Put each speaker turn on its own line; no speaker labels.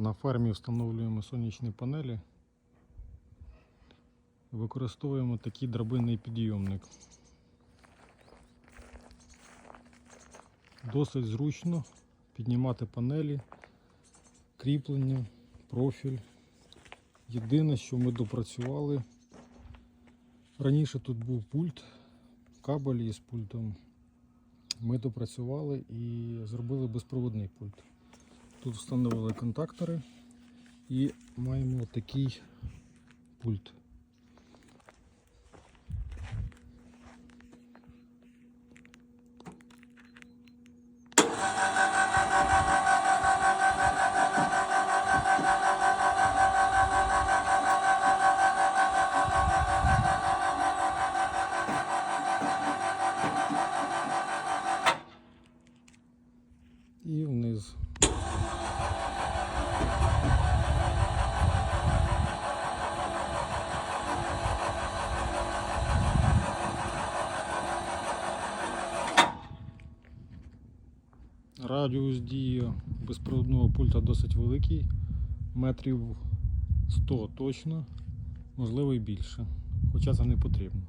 На фермі встановлюємо сонячні панелі. Використовуємо такий драбинний підйомник. Досить зручно піднімати панелі, кріплення, профіль. Єдине, що ми допрацювали. Раніше тут був пульт, кабель із пультом. Ми допрацювали і зробили безпроводний пульт. Тут встановили контактори і маємо такий пульт. І вниз. Радіус дії безпроводного пульта досить великий, метрів 100 точно, можливо і більше, хоча це не потрібно.